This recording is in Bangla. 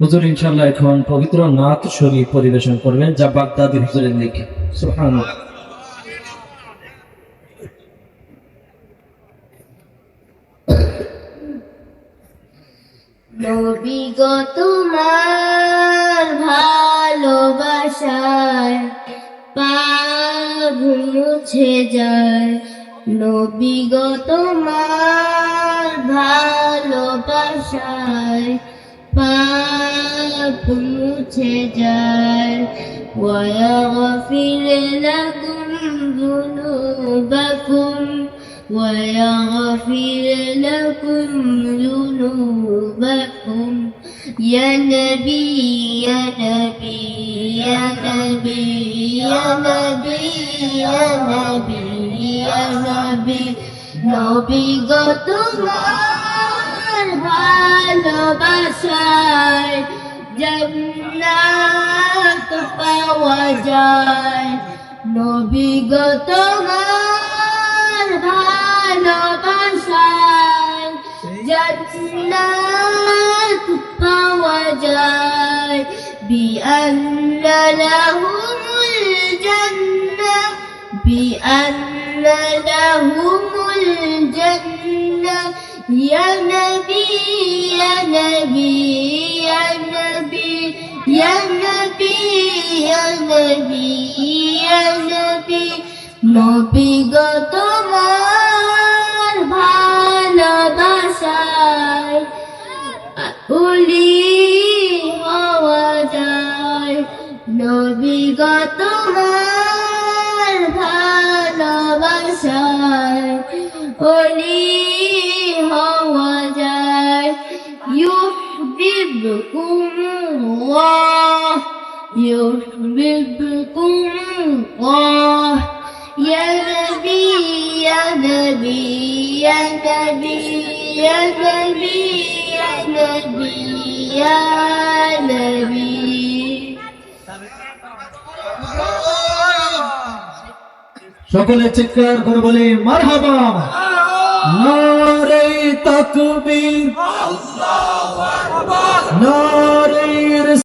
হুজুর ইনশাল্লাহ এখন পবিত্র নাথ শরীফ পরিবেশন করবেন যা বাগদাদি হুজুরের লিখে। সুবহানাল্লাহ। নবী গো ভালোবাসায় মুছে যায় নবী গো তোমার ভালোবাসায় পাপ মুছে যায় ويغفر لكم ذنوبكم ويغفر لكم ذنوبكم يا نبي يا نبي يا نبي يا نبي নবী গো, তোমার ভালোবাসায় জন্নাত পাওয়া যায়। নবী গো, তোমার ভালোবাসায় জন্নাত যায়। বিআন্না লাহুম الجنة بأن لهم الجنة يا نبي يا نبي يا نبي يا نبي يا نبي يا نبي নবী নবী গো তোমার ভালোবাসায় উলি হওয়া যায় يحببكم الله يحببكم الله يا نبي يا نبي يا نبي يا نبي يا نبي يا نبي সকলে চিৎকার করে বলি মারহাবা! নারে তাকবীর। নারে